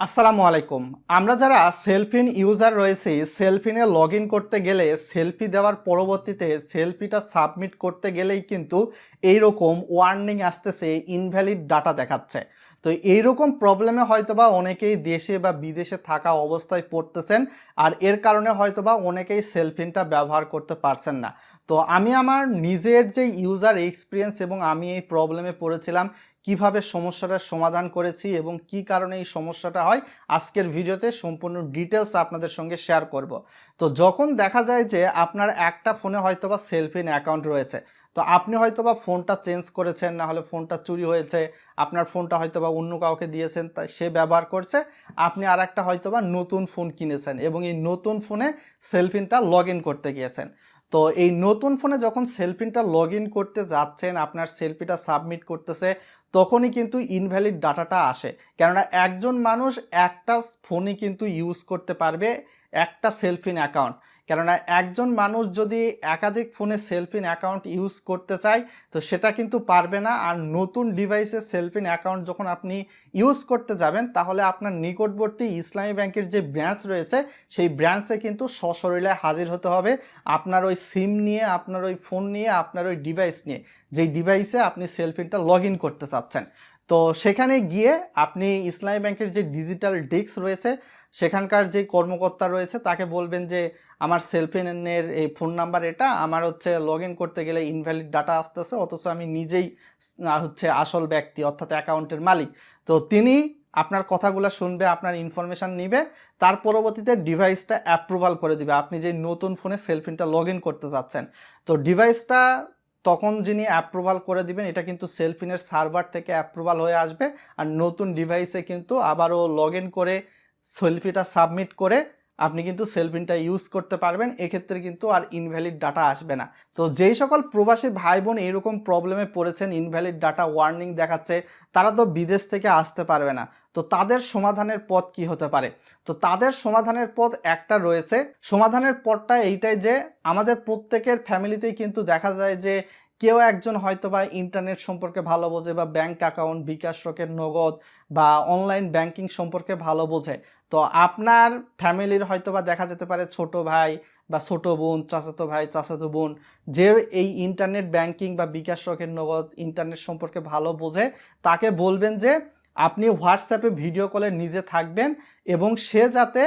আসসালামু আলাইকুম। আমরা যারা সেলফিন ইউজার রয়েছি, সেলফিনে লগ করতে গেলে সেলফি দেওয়ার পরবর্তীতে সেলফিটা সাবমিট করতে গেলেই কিন্তু এইরকম ওয়ার্নিং আসতেছে, ইনভ্যালিড ডাটা দেখাচ্ছে। তো এইরকম প্রবলেমে হয়তোবা অনেকেই দেশে বা বিদেশে থাকা অবস্থায় পড়তেছেন আর এর কারণে হয়তোবা অনেকেই সেলফিনটা ব্যবহার করতে পারছেন না। তো আমি আমার নিজের যে ইউজার এক্সপিরিয়েন্স এবং আমি এই প্রবলেমে পড়েছিলাম কীভাবে সমস্যাটার সমাধান করেছি এবং কি কারণে এই সমস্যাটা হয়, আজকের ভিডিওতে সম্পূর্ণ ডিটেলস আপনাদের সঙ্গে শেয়ার করব। তো যখন দেখা যায় যে আপনার একটা ফোনে হয়তোবা সেলফিন অ্যাকাউন্ট রয়েছে, তো আপনি হয়তোবা ফোনটা চেঞ্জ করেছেন, না হলে ফোনটা চুরি হয়েছে, আপনার ফোনটা হয়তোবা অন্য কাউকে দিয়েছেন, তাই সে ব্যবহার করছে, আপনি আর একটা হয়তোবা নতুন ফোন কিনেছেন এবং এই নতুন ফোনে সেলফিনটা লগ করতে গিয়েছেন। তো এই নতুন ফোনে যখন সেলফিনটা লগ ইন করতে যাচ্ছেন, আপনার সেলফিটা সাবমিট করতেছে, তখনই কিন্তু ইনভ্যালিড ডাটাটা আসে। কেননা একজন মানুষ একটা ফোনই কিন্তু ইউজ করতে পারবে একটা সেলফিন অ্যাকাউন্ট কেননা একজন মানুষ যদি একাধিক ফোনে সেলফিন অ্যাকাউন্ট ইউজ করতে চায়, তো সেটা কিন্তু পারবে না। আর নতুন ডিভাইসে সেলফিন অ্যাকাউন্ট যখন আপনি ইউজ করতে যাবেন, তাহলে আপনার নিকটবর্তী ইসলামী ব্যাংকের যে ব্রাঞ্চ রয়েছে, সেই ব্রাঞ্চে কিন্তু সশরীরে হাজির হতে হবে। আপনার ওই সিম নিয়ে, আপনার ওই ফোন নিয়ে, আপনার ওই ডিভাইস নিয়ে, যেই ডিভাইসে আপনি সেলফিনটা লগ করতে চাচ্ছেন। তো সেখানে গিয়ে আপনি ইসলামী ব্যাংকের যে ডিজিটাল ডেস্ক রয়েছে, সেখানকার যে কর্মকর্তা রয়েছে, তাকে বলবেন যে, আমার সেলফিনের এই ফোন নাম্বার এটা, আমার হচ্ছে লগ করতে গেলে ইনভ্যালিড ডাটা আসতেছে, অথচ আমি নিজেই হচ্ছে আসল ব্যক্তি, অর্থাৎ অ্যাকাউন্টের মালিক। তো তিনি আপনার কথাগুলো শুনবে, আপনার ইনফরমেশান নিবে, তার পরবর্তীতে ডিভাইসটা অ্যাপ্রুভাল করে দিবে। আপনি যে নতুন ফোনে সেলফিনটা লগ করতে যাচ্ছেন। তো ডিভাইসটা তখন যিনি অ্যাপ্রুভাল করে দিবেন, এটা কিন্তু সেলফিনের সার্ভার থেকে অ্যাপ্রুভাল হয়ে আসবে। আর নতুন ডিভাইসে কিন্তু আবারও লগ করে সেলফিটা সাবমিট করে আপনি কিন্তু সেলফিনটা ইউজ করতে পারবেন। এক্ষেত্রে কিন্তু আর ইনভ্যালিড ডাটা আসবে না। তো যেই সকল প্রবাসী ভাই বোন এরকম প্রবলেমে পড়েছেন ইনভ্যালিড ডাটা ওয়ার্নিং দেখাচ্ছে, তারা তো বিদেশ থেকে আসতে পারবে না। তো তাদের সমাধানের পথ কি হতে পারে? তো তাদের সমাধানের পথ একটা রয়েছে। সমাধানের পথটা এইটাই যে, আমাদের প্রত্যেকের ফ্যামিলিতেই কিন্তু দেখা যায় যে কেউ একজন হয়তো বা ইন্টারনেট সম্পর্কে ভালো বোঝে বা ব্যাংক অ্যাকাউন্ট বিকাশ রকের নগদ বা অনলাইন ব্যাংকিং সম্পর্কে ভালো বোঝে। তো আপনার ফ্যামিলির হয়তো বা দেখা যেতে পারে ছোট ভাই বা ছোট বোন, চাচাতো ভাই, চাচাতো বোন, যে এই ইন্টারনেট ব্যাংকিং বা বিকাশ রকের নগদ ইন্টারনেট সম্পর্কে ভালো বোঝে, তাকে বলবেন যে আপনি হোয়াটসঅ্যাপে ভিডিও কলে নিজে থাকবেন এবং সে যাতে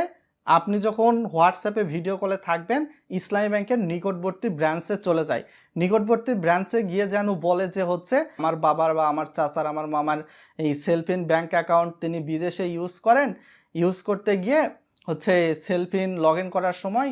আপনি যখন হোয়াটসঅ্যাপে ভিডিও কলে থাকবেন, ইসলামী ব্যাংকের নিকটবর্তী ব্রাঞ্চে চলে যায়। নিকটবর্তী ব্রাঞ্চে গিয়ে যেন বলে যে হচ্ছে, আমার বাবার বা আমার চাচার, আমার মামার এই সেলফিন ব্যাংক অ্যাকাউন্ট তিনি বিদেশে ইউজ করেন। ইউজ করতে গিয়ে হচ্ছে সেলফিন লগ করার সময়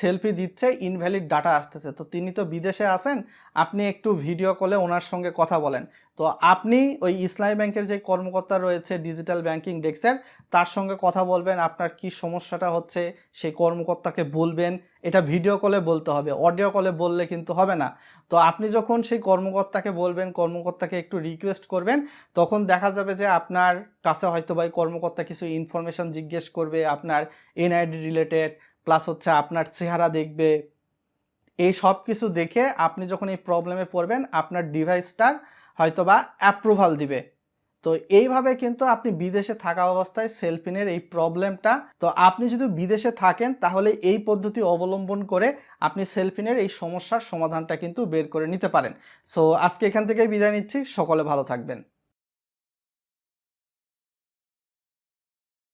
সেলফি দিচ্ছে ইনভ্যালিড ডাটা আসতেছে। তো তিনি তো বিদেশে আছেন, আপনি একটু ভিডিও কলে ওনার সঙ্গে কথা বলেন। তো আপনি ওই ইসলামী ব্যাংকের যে কর্মকর্তা রয়েছে ডিজিটাল ব্যাংকিং ডেস্কের তার সঙ্গে কথা বলবেন, আপনার কি সমস্যাটা হচ্ছে, সেই কর্মকর্তাকে বলবেন, এটা ভিডিও কলে বলতে হবে অডিও কলে বললে কিন্তু হবে না। তো আপনি যখন সেই কর্মকর্তাকে বলবেন, কর্মকর্তাকে একটু রিকোয়েস্ট করবেন, তখন দেখা যাবে যে আপনার কাছে হয়তো বা কর্মকর্তা কিছু ইনফরমেশন জিজ্ঞেস করবে, আপনার এনআইডি রিলেটেড প্লাস হচ্ছে আপনার চেহারা দেখবে। এই সব কিছু দেখে আপনি যখন এই প্রবলেমে পড়বেন, আপনার ডিভাইসটার হয়তোবা অ্যাপ্রুভাল দিবে। তো এইভাবে কিন্তু আপনি বিদেশে থাকা অবস্থায় সেলফিনের এই প্রবলেমটা তো আপনি যদি বিদেশে থাকেন, তাহলে এই পদ্ধতি অবলম্বন করে আপনি সেলফিনের এই সমস্যার সমাধানটা কিন্তু বের করে নিতে পারেন। সো আজকে এখান থেকে বিদায় নিচ্ছি। সকলে ভালো থাকবেন।